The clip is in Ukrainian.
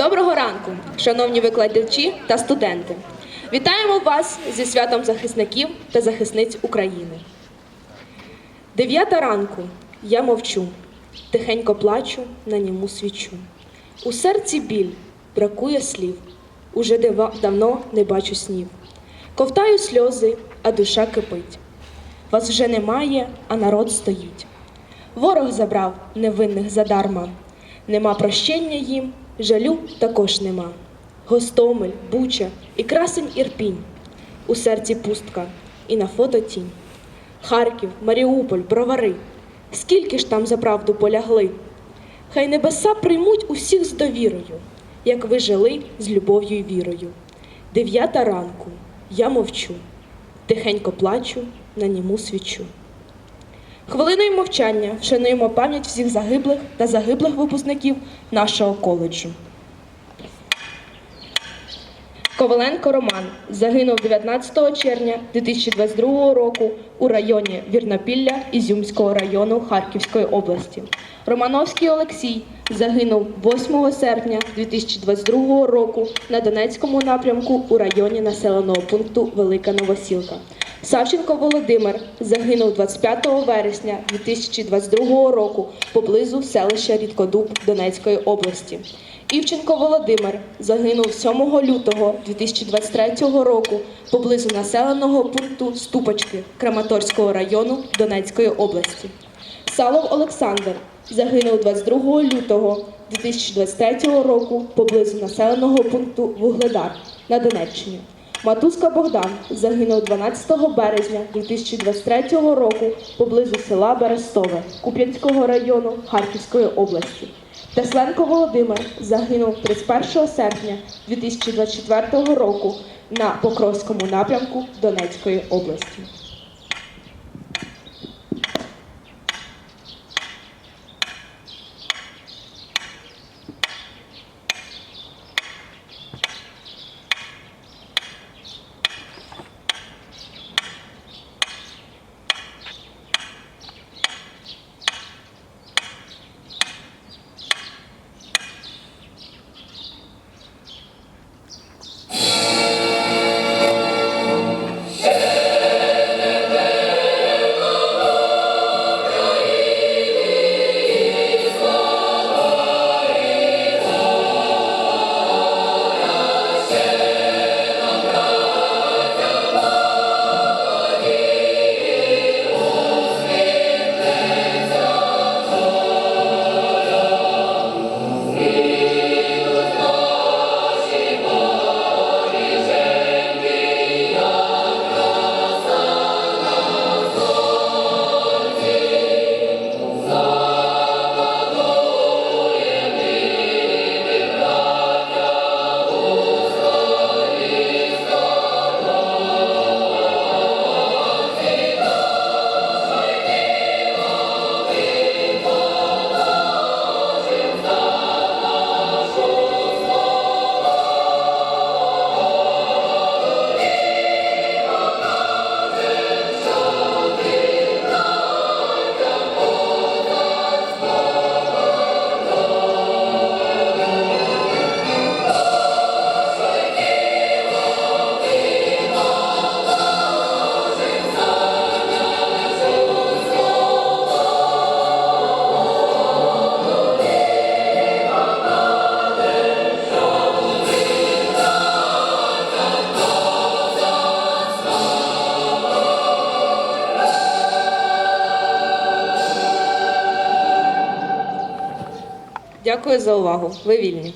Доброго ранку, шановні викладачі та студенти. Вітаємо вас зі святом захисників та захисниць України. Дев'ята ранку я мовчу, тихенько плачу на ньому свічу. У серці біль бракує слів. Уже давно не бачу снів. Ковтаю сльози, а душа кипить. Вас вже немає, а народ стоїть. Ворог забрав невинних задарма. Нема прощення їм, жалю також нема. Гостомель, Буча і красень Ірпінь. У серці пустка і на фото тінь. Харків, Маріуполь, Бровари. Скільки ж там за правду полягли? Хай небеса приймуть усіх з довірою, як ви жили з любов'ю й вірою. Дев'ята ранку я мовчу, тихенько плачу на німу свічу. Хвилиною мовчання вшануємо пам'ять всіх загиблих та загиблих випускників нашого коледжу. Коваленко Роман загинув 19 червня 2022 року у районі Вірнопілля Ізюмського району Харківської області. Романовський Олексій загинув 8 серпня 2022 року на Донецькому напрямку у районі населеного пункту Велика Новосілка. Савченко Володимир загинув 25 вересня 2022 року поблизу селища Рідкодуб Донецької області. Івченко Володимир загинув 7 лютого 2023 року поблизу населеного пункту Ступочки Краматорського району Донецької області. Салов Олександр загинув 22 лютого 2023 року поблизу населеного пункту Вугледар на Донеччині. Матуска Богдан загинув 12 березня 2023 року поблизу села Берестове Куп'янського району Харківської області. Тесленко Володимир загинув 31 серпня 2024 року на Покровському напрямку Донецької області. Дякую за увагу. Ви вільні.